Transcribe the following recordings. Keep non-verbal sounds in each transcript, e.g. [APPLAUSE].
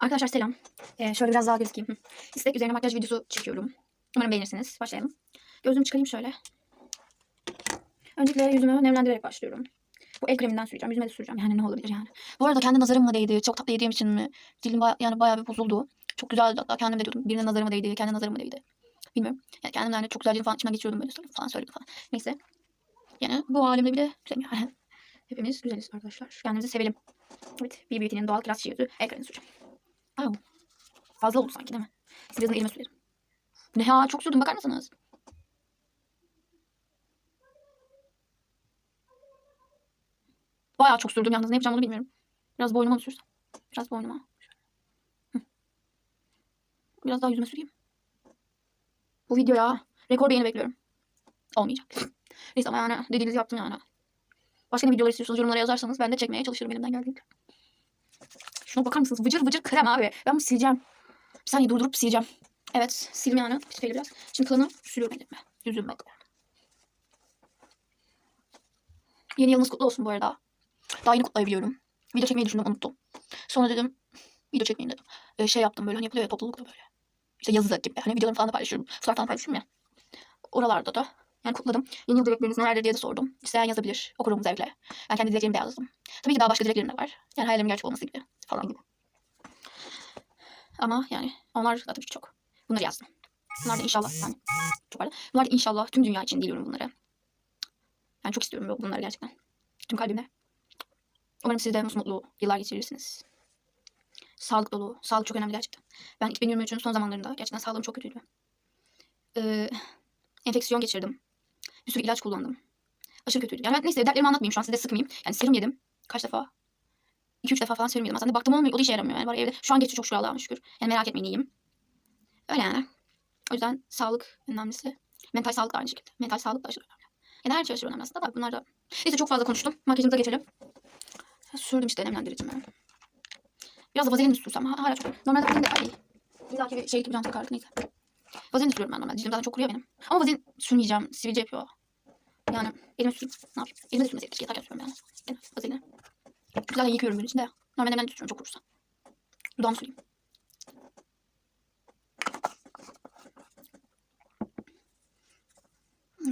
Arkadaşlar selam. Ee, şöyle biraz daha gözükeyim. Hı. İstek üzerine makyaj videosu çekiyorum. Umarım beğenirsiniz. Başlayalım. Gözümü çıkarayım şöyle. Öncelikle yüzümü nemlendirerek başlıyorum. Bu el kreminden süreceğim. Yüzüme de süreceğim. Yani ne olabilir yani. Bu arada kendi nazarım mı değdi? Çok tatlı yediğim için mi? Dilim baya, yani bayağı bir bozuldu. Çok güzeldi hatta kendim de diyordum. Birine nazarım mı değdi? Kendi nazarım mı değdi? Bilmiyorum. Yani kendimden de çok güzel falan içimden geçiriyordum böyle falan söyledim falan. Neyse. Yani bu halimde bir de güzelim yani. [LAUGHS] Hepimiz güzeliz arkadaşlar. Kendimizi sevelim. Evet. Bir Beauty'nin doğal klas yüzü el süreceğim. Au. Fazla oldu sanki değil mi? Siz elime sürelim. Ne ya çok sürdüm bakar mısınız? Bayağı çok sürdüm yalnız ne yapacağım onu bilmiyorum. Biraz boynuma mı sürsem? Biraz boynuma. Biraz daha yüzüme süreyim. Bu videoya rekor beğeni bekliyorum. Olmayacak. Neyse ama yani dediğinizi yaptım yani. Başka ne videolar istiyorsanız yorumlara yazarsanız ben de çekmeye çalışırım elimden geldiğince. Şuna bakar mısınız? Vıcır vıcır krem abi. Ben bunu sileceğim. Bir saniye durdurup sileceğim. Evet sildim yani. Peçeteyle biraz. Şimdi kalanı sürüyorum elime. Yüzüme. Yeni yılınız kutlu olsun bu arada. Daha yeni kutlayabiliyorum. Video çekmeyi düşündüm unuttum. Sonra dedim video çekmeyeyim dedim. Ee, şey yaptım böyle hani yapılıyor ya toplulukta böyle. İşte yazı gibi. Hani videolarımı falan da paylaşıyorum. Fotoğraf falan paylaşıyorum ya. Oralarda da yani kutladım. Yeni yıl dilekleriniz nelerdir diye de sordum. İsteyen yazabilir. Okurum zevkle. Ben kendi dileklerimi de yazdım. Tabii ki daha başka dileklerim de var. Yani hayallerimin gerçek olması gibi falan gibi. Ama yani onlar da tabii ki çok. Bunları yazdım. Bunlar da inşallah yani çok pardon. Bunlar da inşallah tüm dünya için diliyorum bunları. Ben çok istiyorum bunları gerçekten. Tüm kalbimle. Umarım siz de mutlu yıllar geçirirsiniz. Sağlık dolu. Sağlık çok önemli gerçekten. Ben 2023'ün son zamanlarında gerçekten sağlığım çok kötüydü. Ee, enfeksiyon geçirdim. Bir sürü ilaç kullandım. Aşırı kötüydü. Yani ben neyse dertlerimi anlatmayayım şu an size sıkmayayım. Yani serum yedim. Kaç defa? 2-3 defa falan serum yedim. Aslında baktım olmuyor. O da işe yaramıyor. Yani var evde. Şu an geçti çok şükür Allah'a şükür. Yani merak etmeyin iyiyim. Öyle yani. O yüzden sağlık önemlisi. Mental sağlık da aynı şekilde. Mental sağlık da aşırı önemli. Yani her şey aşırı önemli aslında da bunlar da. Neyse çok fazla konuştum. Makyajımıza geçelim. Sürdüm işte nemlendiricimi. Biraz da vazelin mi sürsem? Ha, hala çok. Normalde vazelin de ay. İlla ki bir şey gibi can takardık neyse. Vazelin de sürüyorum ben normalde. Cildim zaten çok kuruyor benim. Ama vazelin sürmeyeceğim. Sivilce yapıyor. Yani elime süreyim. Ne yapayım? Elime de sürmeseydim. Keşke yatarken sürüyorum yani. Gene vazelini. Güzel yıkıyorum gün içinde. Normalde ben de tutuyorum çok kurursa. Dudağımı süreyim.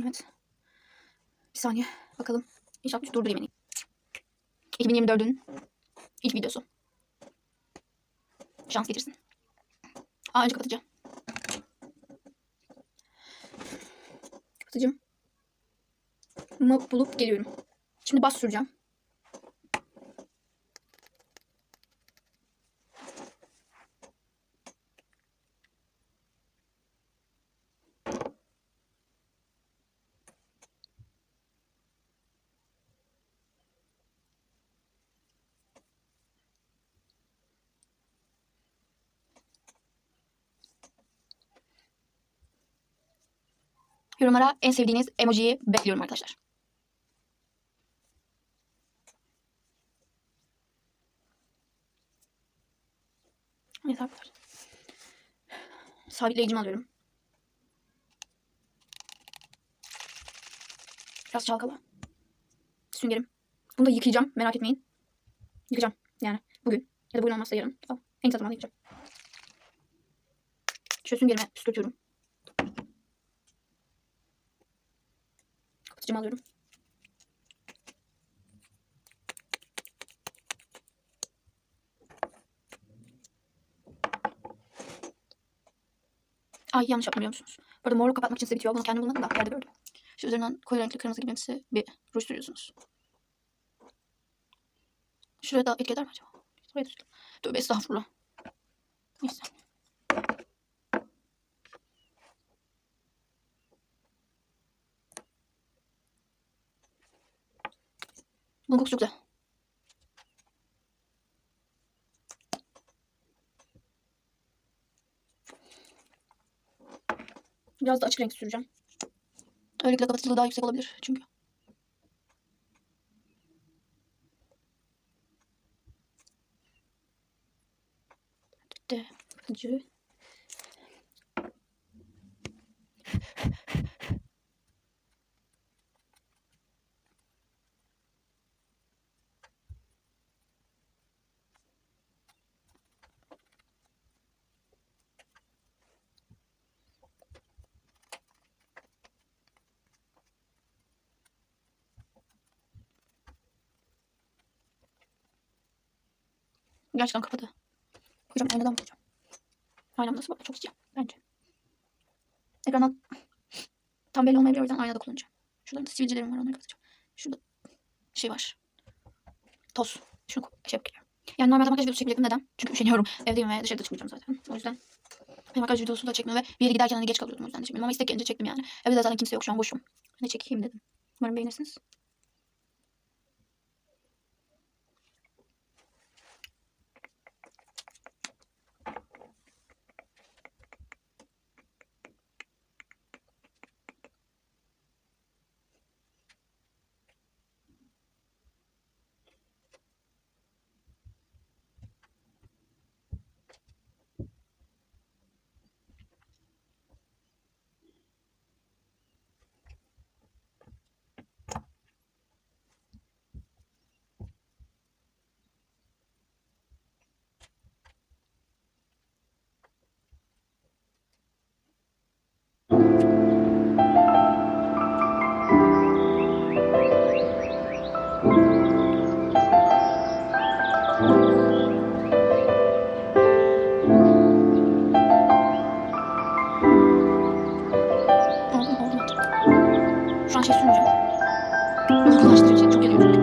Evet. Bir saniye. Bakalım. İnşallah bir durdurayım beni. 2024'ün ilk videosu. Şans getirsin. Aa önce kapatacağım. Kapatacağım. Mı bulup geliyorum. Şimdi bas süreceğim. Yorumlara en sevdiğiniz emojiyi bekliyorum arkadaşlar. Evet arkadaşlar. Sabitleyicimi alıyorum. Biraz çalkala. Süngerim. Bunu da yıkayacağım. Merak etmeyin. Yıkayacağım. Yani bugün. Ya da bugün olmazsa yarın. Tamam. En kısa zamanda yıkayacağım. Şöyle süngerime püskürtüyorum. Kapatıcımı alıyorum. Ay yanlış yaptım biliyor musunuz? Bu arada morluk kapatmak için size bitiyor. Bunu kendim bulmadım da yerde gördüm. Şu üzerinden koyu renkli kırmızı gibimsi bir ruj sürüyorsunuz. Şuraya da etki eder mi acaba? Buraya sürelim. Tövbe estağfurullah. Neyse. Bunun kokusu güzel. Biraz da açık renk süreceğim. Öylelikle kapatıcılığı daha yüksek olabilir çünkü. Bitti. Kapatıcı. Gerçekten kapadı. Hocam aynadan bakacağım. Aynam nasıl bak çok sıcak bence. Ekrandan tam belli olmayabilir o yüzden aynada kullanacağım. Şurada sivilcelerim var onları kapatacağım. Şurada şey var. Toz. Şunu şey yapıp geliyorum. Yani normalde makyaj videosu çekecektim. Neden? Çünkü üşeniyorum. [LAUGHS] Evdeyim ve dışarıda çıkmayacağım zaten. O yüzden makyaj videosu da çekmiyorum ve bir yere giderken hani geç kalıyordum o yüzden de çekmiyorum. Ama istek gelince çektim yani. Evde de zaten kimse yok şu an boşum. Ne çekeyim dedim. Umarım beğenirsiniz. Здравствуйте,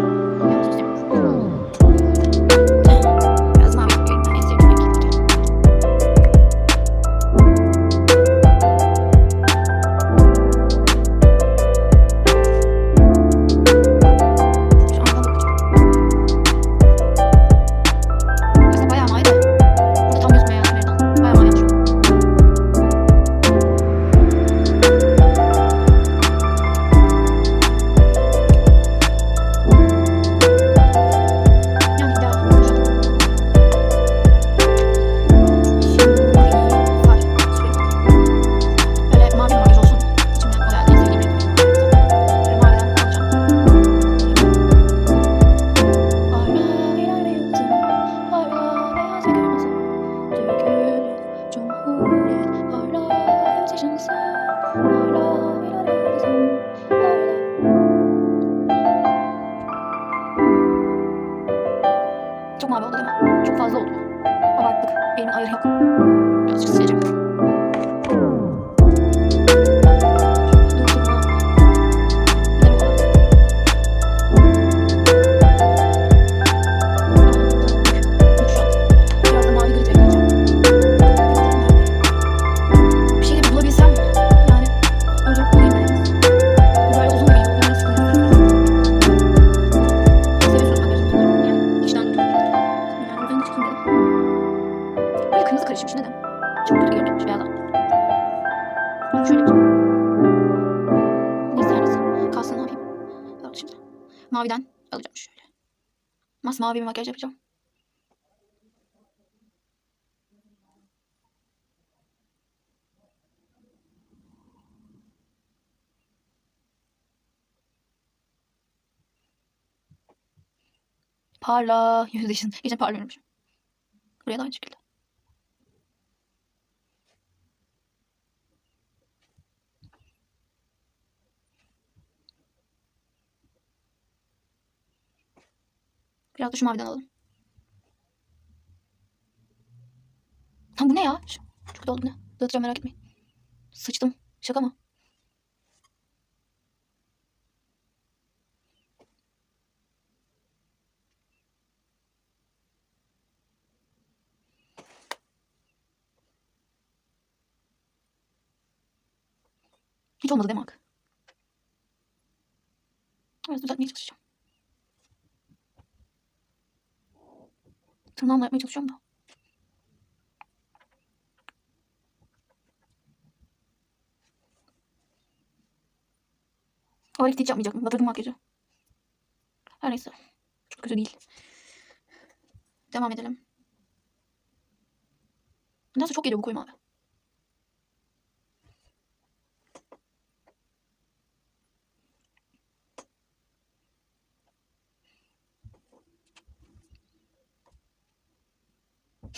Abarttık. Benim Maviden alacağım şöyle. Masmavi bir makyaj yapacağım. Parla. [LAUGHS] Yüzdeşin. Geçen parlıyormuşum. Buraya da aynı şekilde. Biraz da şu maviden alalım. Lan bu ne ya? Çok kötü oldu bu ne? Dağıtacağım merak etmeyin. Sıçtım. Şaka mı? Hiç olmadı Hakkı? Biraz düzeltmeye çalışacağım. Tırnağımla yapmaya çalışıyorum da. O hiç yapmayacaktım. Batırdım makyajı. Her neyse. Çok kötü değil. Devam edelim. Nedense çok geliyor bu koyu mavi.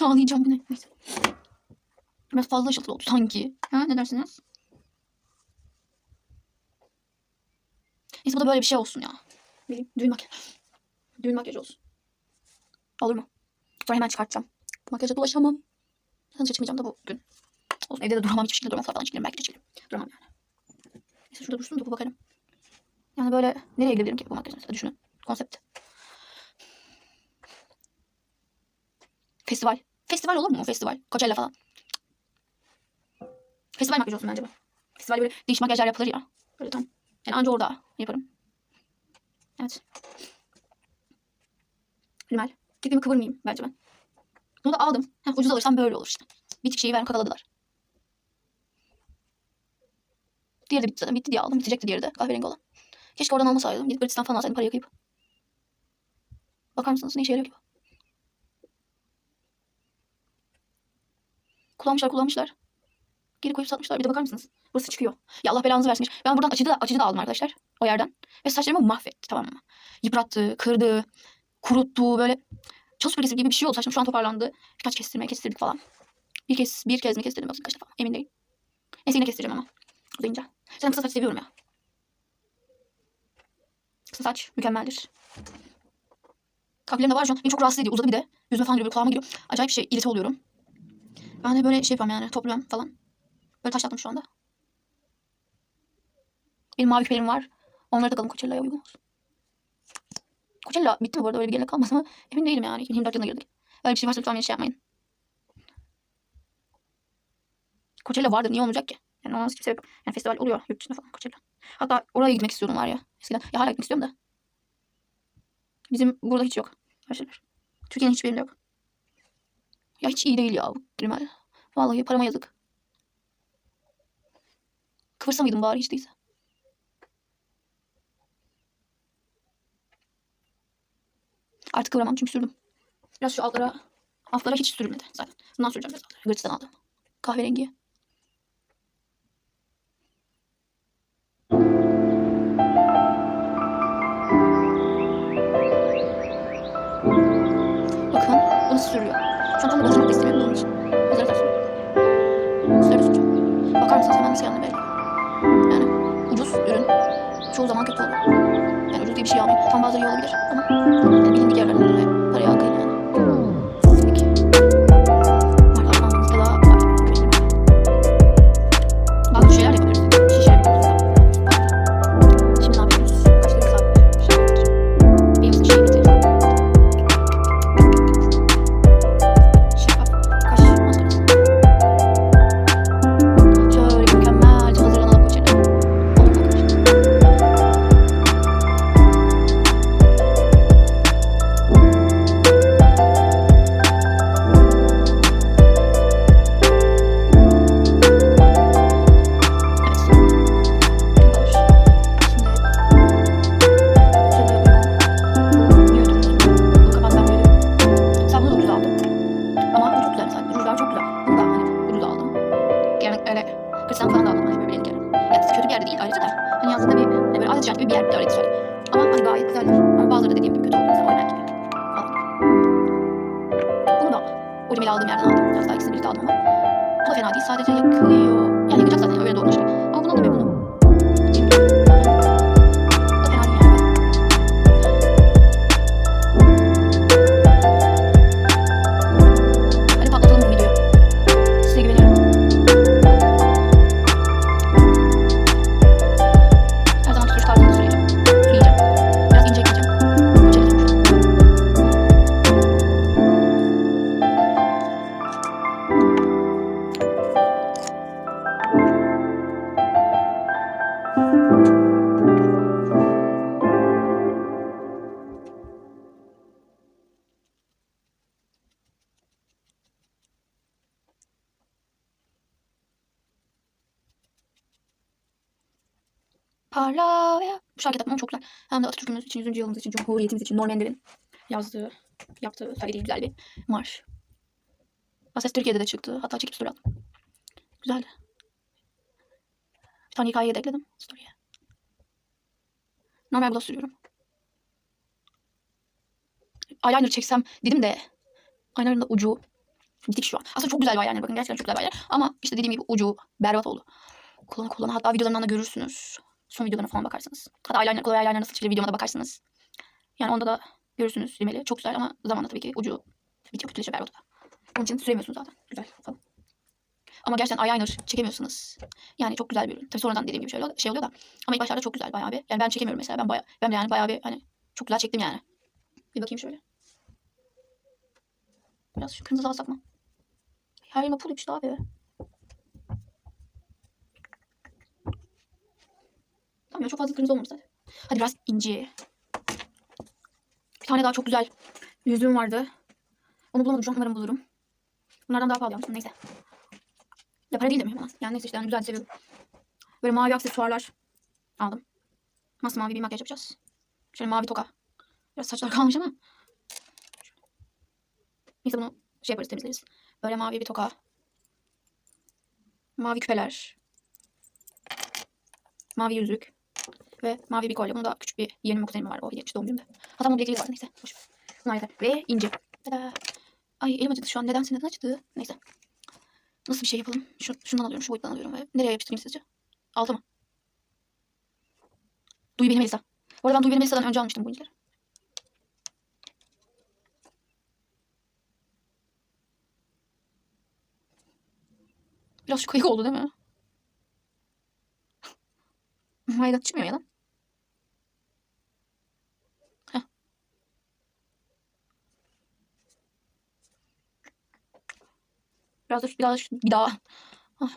Ağlayacağım bu ne? Neyse. Biraz fazla ışıltılı oldu sanki. Ha, ne dersiniz? Neyse bu da böyle bir şey olsun ya. Benim düğün makyajı. Düğün makyajı olsun. Olur mu? Sonra hemen çıkartacağım. Makyaja dolaşamam. Dışarı çıkmayacağım da bu gün. Olsun evde de duramam hiçbir şekilde duramam. Falan çekerim belki de çekerim. Duramam yani. Neyse şurada dursun da bu bakarım. Yani böyle nereye gidebilirim ki bu makyaj mesela düşünün. Konsept. Festival. Festival olur mu? Festival. Coachella falan. Festival makyaj olsun bence bu. Festival böyle değişik makyajlar yapılır ya. Böyle tam. Yani anca orada yaparım. Evet. Rimel. Kirpimi kıvırmayayım bence ben. Bunu da aldım. Heh, ucuz alırsam böyle olur işte. Bitik şeyi ver kakaladılar. Diğeri de bitti zaten. Bitti diye aldım. Bitecekti diğeri de. Kahverengi olan. Keşke oradan almasaydım. Gidip Gratis'ten falan alsaydım parayı kıyıp. Bakar mısınız ne işe yarıyor ki bu? Kullanmışlar kullanmışlar. Geri koyup satmışlar. Bir de bakar mısınız? Burası çıkıyor. Ya Allah belanızı versin. Ben buradan açıcı da, açıcı da aldım arkadaşlar. O yerden. Ve saçlarımı mahvetti tamam mı? Yıprattı, kırdı, kuruttu böyle. Çalı süpürgesi gibi bir şey oldu. Saçım şu an toparlandı. Birkaç kestirme kestirdik falan. Bir kez, bir kez mi kestirdim yoksa kaç defa emin değilim. Neyse yine kestireceğim ama. Uzayınca. Zaten kısa saç seviyorum ya. Kısa saç mükemmeldir. Kalplerim de var şu an. Beni çok rahatsız ediyor. Uzadı bir de. Yüzüme falan giriyor. Kulağıma giriyor. Acayip bir şey. irite oluyorum. Ben de böyle şey yapıyorum yani. Topluyorum falan. Böyle taşlattım şu anda. Benim mavi küpelerim var. Onları takalım Coachella'ya uygun olsun. Coachella bitti mi bu arada? Öyle bir gelenek kalmaz ama emin değilim yani. 24 yılına girdik. Öyle bir şey varsa lütfen beni şey yapmayın. Coachella vardı. Niye olmayacak ki? Yani olmaz yok. Yani festival oluyor yurt dışında falan Coachella. Hatta oraya gitmek istiyorum var ya. Eskiden. Ya hala gitmek istiyorum da. Bizim burada hiç yok. Öyle şeyler. Türkiye'nin hiçbir yerinde yok. Ya hiç iyi değil ya bu Rimmel. Vallahi parama yazık. Kıvırsa mıydım bari hiç değilse. Artık kıvıramam çünkü sürdüm. Biraz şu altlara, altlara hiç sürülmedi zaten. Bundan süreceğim biraz altlara. Gratis'ten aldım. Kahverengi. Yanına belli. Yani ucuz ürün çoğu zaman kötü olur. Yani ucuz diye bir şey almayın. Tam bazıları iyi olabilir ama yani bilindik yerlerden ve paraya akıyın yani. Biraz daha ikisini birlikte aldım ama. Bu da fena değil. Sadece yakıyor. Yani yakacak zaten öyle doğru şey. Parla ve bu şarkı yapmam çok güzel. Hem de Atatürk'ümüz için, 100. yılımız için, Cumhuriyetimiz için Norm Ender'in yazdığı, yaptığı, söylediği güzel bir marş. Ases Türkiye'de de çıktı. Hatta çekip story attım. Güzeldi. Bir tane hikayeyi de ekledim story'e. Normal gloss sürüyorum. Eyeliner çeksem dedim de eyeliner'ın da ucu bitik şu an. Aslında çok güzel bir eyeliner bakın gerçekten çok güzel bir eyeliner. Ama işte dediğim gibi ucu berbat oldu. Kullana kullana hatta videolarından da görürsünüz. Son videolarına falan bakarsınız. Hatta eyeliner, kolay eyeliner nasıl çekilir videoma da bakarsınız. Yani onda da görürsünüz rimeli. Çok güzel ama zamanla tabii ki ucu Bitiyor kötüleşiyor berbat. Onun için süremiyorsunuz zaten. Güzel falan. Ama gerçekten eyeliner çekemiyorsunuz. Yani çok güzel bir ürün. Tabii sonradan dediğim gibi şöyle şey oluyor da. Ama ilk başlarda çok güzel bayağı bir. Yani ben çekemiyorum mesela. Ben bayağı, ben de yani bayağı bir hani çok güzel çektim yani. Bir bakayım şöyle. Biraz şu kırmızı alsak mı? Her yerime pul yapıştı abi. Tamam ya çok fazla kırmızı olmamış zaten. Hadi biraz inci. Bir tane daha çok güzel yüzüğüm vardı. Onu bulamadım şu an umarım bulurum. Bunlardan daha pahalı yapmıştım neyse. Ya para değil de mi? Yani neyse işte yani güzel seviyorum. Böyle mavi aksesuarlar aldım. Masmavi bir makyaj yapacağız. Şöyle mavi toka. Biraz saçlar [LAUGHS] kalmış ama. Neyse bunu şey yaparız temizleriz. Böyle mavi bir toka. Mavi küpeler. Mavi yüzük. Ve mavi bir kolye. Bunu da küçük bir yeğenim kuzenim var. O geçti doğum günümde. Hatta bunun bilekliği var. Neyse. Boş. Bunlar yeter. Ve ince. Tada. Ay elim acıdı şu an. Neden neden acıdı? Neyse. Nasıl bir şey yapalım? Şu, şundan alıyorum. Şu boyuttan alıyorum. Ve nereye yapıştırayım sizce? Alta mı? Duy beni Melisa. Bu arada ben Duy beni Melisa'dan önce almıştım bu incileri. Biraz şu kayık oldu değil mi? Hayda çıkmıyor ya lan. Heh. Biraz da şu- biraz bir daha. Ah.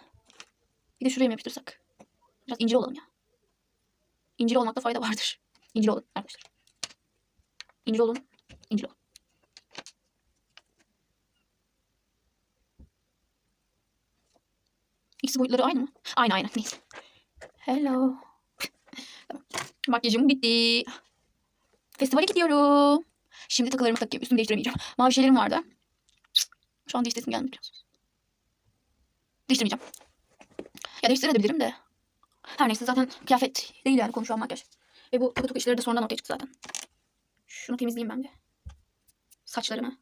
Bir de şuraya mı yapıştırsak? Biraz incir olalım ya. İncir olmakta fayda vardır. İncir olun arkadaşlar. İncir olun. İncir olun. İkisi boyutları aynı mı? Aynı aynı. Neyse. Hello. Makyajım bitti. Festivale gidiyorum. Şimdi takılarımı takayım. Üstümü değiştiremeyeceğim. Mavi şeylerim vardı. Şu an değiştirdim gelmiyor. Değiştirmeyeceğim. Ya değiştirebilirim de. Her neyse zaten kıyafet değil yani konu şu an makyaj. Ve bu takı işleri de sonradan ortaya çıktı zaten. Şunu temizleyeyim ben bir. Saçlarımı.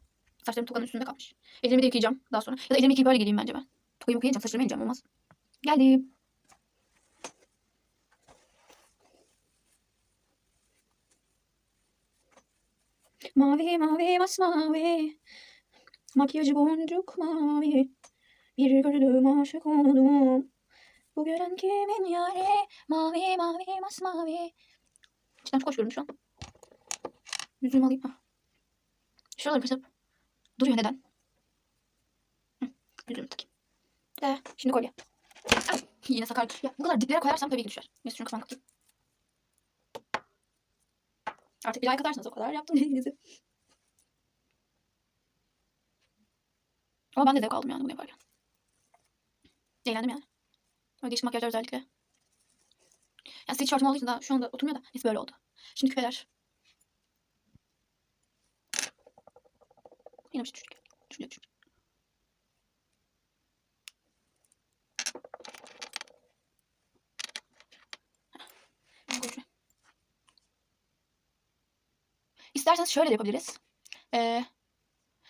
Saçlarım tokanın üstünde kalmış. Ellerimi de yıkayacağım daha sonra. Ya da ellerimi yıkayıp öyle geleyim bence ben. Tokayı yıkayacağım. Saçlarımı yıkayacağım olmaz. Geldim. Mavi mavi masmavi. Makyajı boncuk mavi. Bir gördüm aşık oldum. Bu gören kimin yari? Mavi mavi masmavi. İçten görünüyor şu an. Yüzüğümü alayım. Hah. Şuraları kısıp duruyor neden? Hı. Yüzüğümü takayım. De, şimdi kolye. Ah, Yine sakar. Ya bu kadar diplere koyarsam tabii ki düşer. Neyse şunu kafam kapatayım. Artık bir like atarsınız o kadar yaptım [LAUGHS] dediğinizi. Ama ben de zevk aldım yani bunu yaparken. Eğlendim yani. Öyle değişik makyajlar özellikle. Yani stil şartım olduğu için şu anda oturmuyor da. Neyse böyle oldu. Şimdi küpeler. Yine bir şey düşecek. Şuraya düşecek. Ben koy şuraya. İsterseniz şöyle de yapabiliriz. Ee,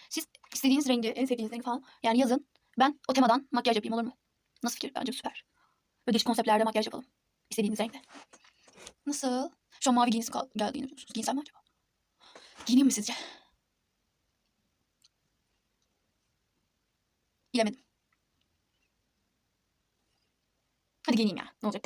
siz istediğiniz rengi, en sevdiğiniz rengi falan yani yazın. Ben o temadan makyaj yapayım olur mu? Nasıl fikir? Bence süper. Böyle değişik konseptlerde makyaj yapalım. İstediğiniz renkte. Nasıl? Şu an mavi giyinim kal- geldi yine biliyor musunuz? Giyinsem mi acaba? Giyineyim mi sizce? Bilemedim. Hadi giyineyim ya. Ne olacak?